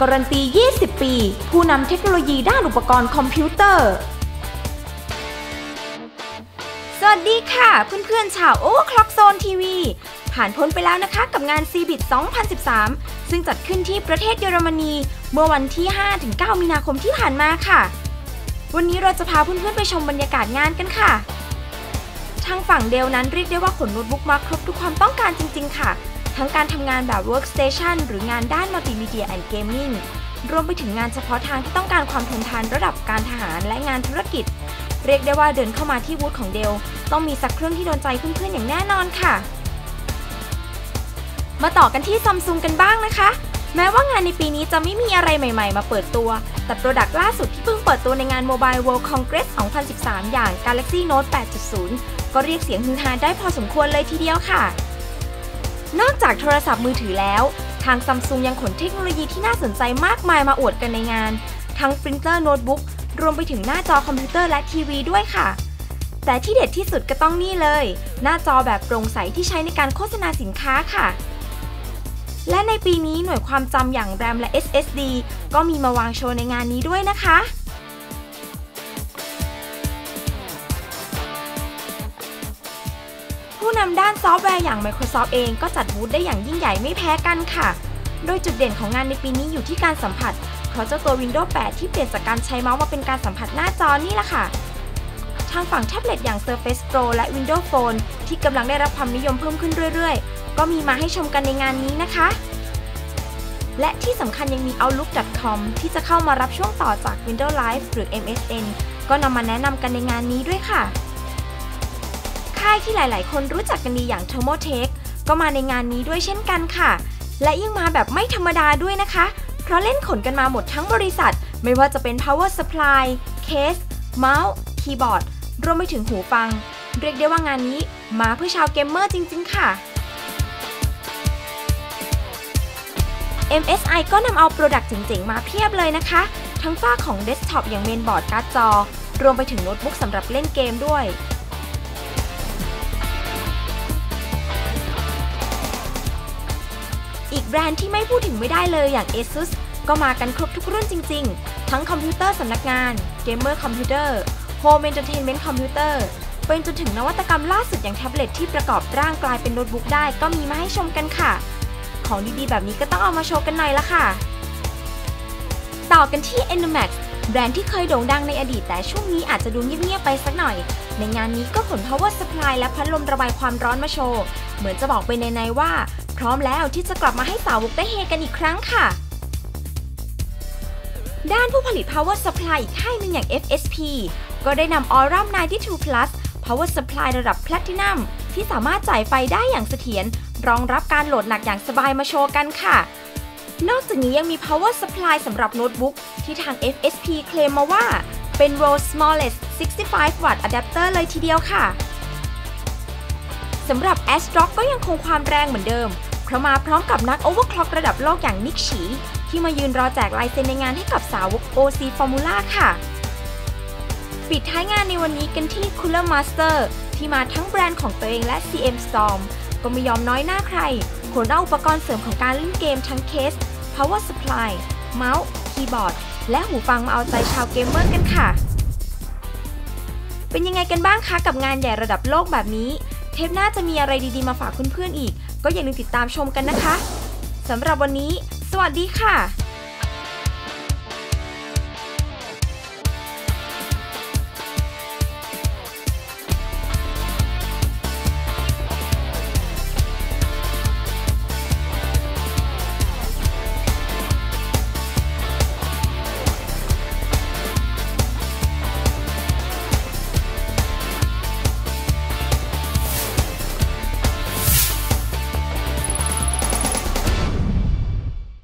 การันตี 20 ปี ผู้นำเทคโนโลยีด้านอุปกรณ์คอมพิวเตอร์ สวัสดีค่ะเพื่อนๆ ชาว Overclock Zone TV ผ่านพ้นไปแล้วนะคะกับงาน CBIT 2013 ซึ่งจัดขึ้นที่ประเทศเยอรมนี เมื่อวันที่ 5-9 มีนาคมที่ผ่านมาค่ะ วันนี้เราจะพาเพื่อนๆ ไปชมบรรยากาศงานกันค่ะ ทางฝั่งเดลนั้นเรียกได้ว่าขนโน้ตบุ๊กมาครบทุกความต้องการจริง ๆ ค่ะ ทั้งการทำงานแบบ workstation หรืองานด้าน multimedia and gaming รวมไปถึงงานเฉพาะทางที่ต้องการความทนทานระดับการทหารและงานธุรกิจ เรียกได้ว่าเดินเข้ามาที่บูธของเดล ต้องมีสักเครื่องที่โดนใจเพื่อนๆอย่างแน่นอนค่ะ มาต่อกันที่ซัมซุงกันบ้างนะคะ แม้ว่างานในปีนี้จะไม่มีอะไรใหม่ๆ มาเปิดตัว แต่โปรดักต์ล่าสุดที่เพิ่งเปิดตัวในงาน Mobile World Congress 2013 อย่าง Galaxy Note 8.0 ก็เรียกเสียงฮือฮาได้พอสมควรเลยทีเดียวค่ะ นอกจากโทรศัพท์มือถือแล้ว ทางซัมซุงยังขนเทคโนโลยีที่น่าสนใจมากมายมาอวดกันในงาน ทั้งปรินเตอร์โน้ตบุ๊กรวมไปถึงหน้าจอคอมพิวเตอร์และทีวีด้วยค่ะ แต่ที่เด็ดที่สุดก็ต้องนี่เลย หน้าจอแบบโปร่งใสที่ใช้ในการโฆษณาสินค้าค่ะ และในปีนี้หน่วยความจำอย่าง RAM และ SSD ก็มีมาวางโชว์ในงานนี้ด้วยนะคะ ผู้นำด้านซอฟต์แวร์อย่าง Microsoft เองก็จัดบูธได้อย่างยิ่งใหญ่ไม่แพ้กันค่ะ โดยจุดเด่นของงานในปีนี้อยู่ที่การสัมผัส เพราะเจ้าตัว Windows 8 ที่เปลี่ยนจากการใช้เมาส์มาเป็นการสัมผัสหน้าจอนี่แหละค่ะ ทางฝั่งแท็บเล็ตอย่าง Surface Pro และ Windows Phone ที่กำลังได้รับความนิยมเพิ่มขึ้นเรื่อยๆ ก็มีมาให้ชมกันในงานนี้นะคะ และที่สำคัญยังมี Outlook.com ที่จะเข้ามารับช่วงต่อจาก Windows Live หรือ MSN ก็นำมาแนะนำกันในงานนี้ด้วยค่ะ ค่ายที่หลาย ๆ คนรู้จักกันดีอย่าง Thermotech ก็มาในงานนี้ด้วยเช่นกันค่ะ และยิ่งมาแบบไม่ธรรมดาด้วยนะคะ เพราะเล่นขนกันมาหมดทั้งบริษัท ไม่ว่าจะเป็น power supply case เมาส์ คีย์บอร์ด รวมไปถึงหูฟัง เรียกได้ว่างานนี้มาเพื่อชาวเกมเมอร์จริง ๆ ค่ะ MSI ก็นำเอาโปรดักต์เจ๋ง ๆ มาเพียบเลยนะคะ ทั้งฝ้าของเดสก์ท็อปอย่างเมนบอร์ดการ์ดจอ รวมไปถึงโน้ตบุ๊กสำหรับเล่นเกมด้วย แบรนด์ที่ไม่พูดถึงไม่ได้เลยอย่าง ASUS ก็มากันครบทุกรุ่นจริง ๆ ทั้งคอมพิวเตอร์สำนักงาน เกมเมอร์คอมพิวเตอร์ โฮมเอนเตอร์เทนเมนต์คอมพิวเตอร์เป็นจนถึงนวัตกรรมล่าสุดอย่างแท็บเล็ตที่ประกอบร่างกลายเป็นโน้ตบุ๊กได้ก็มีมาให้ชมกันค่ะ ของดีๆ แบบนี้ก็ต้องเอามาโชว์กันหน่อยละค่ะ ต่อกันที่ Enermax แบรนด์ที่เคยโด่งดังในอดีตแต่ช่วงนี้อาจจะดูเงียบๆไปสักหน่อย ในงานนี้ก็ขน power supply และพัดลมระบายความร้อนมาโชว์ เหมือนจะบอกไปในๆว่า พร้อมแล้วที่จะกลับมาให้สาวกได้เฮกันอีกครั้งค่ะ ด้านผู้ผลิต power supply อีกค่ายหนึ่งอย่าง FSP ก็ได้นำ Aurum 92 Plus power supply ระดับ Platinum ที่สามารถจ่ายไฟได้อย่างเสถียรรองรับการโหลดหนักอย่างสบายมาโชว์กันค่ะ นอกจากนี้ยังมี power supply สำหรับโน้ตบุ๊ก ที่ทาง FSP เคลมมาว่า เป็น world smallest 65 watt adapter เลยทีเดียวค่ะ สำหรับ Astro ก็ยังคงความแรงเหมือนเดิม เพราะมาพร้อมกับนัก overclock ระดับโลกอย่างนิกฉีที่มายืนรอแจกลายเซ็นในงานให้กับสาวก OC Formula ค่ะ ปิดท้ายงานในวันนี้กันที่ Cooler Master ที่มาทั้งแบรนด์ของตัวเองและ CM Storm ก็ไม่ยอมน้อยหน้าใครขนเอาอุปกรณ์เสริมของการเล่นเกมทั้งเคส power supply เมาส์ คีย์บอร์ด และหูฟังมาเอาใจชาวเกมเมอร์กันค่ะ เป็นยังไงกันบ้างคะกับงานใหญ่ระดับโลกแบบนี้ เทปหน้าจะมีอะไรดีๆมาฝากเพื่อนๆอีก ก็อย่าลืมติดตามชมกันนะคะสำหรับวันนี้ สวัสดีค่ะ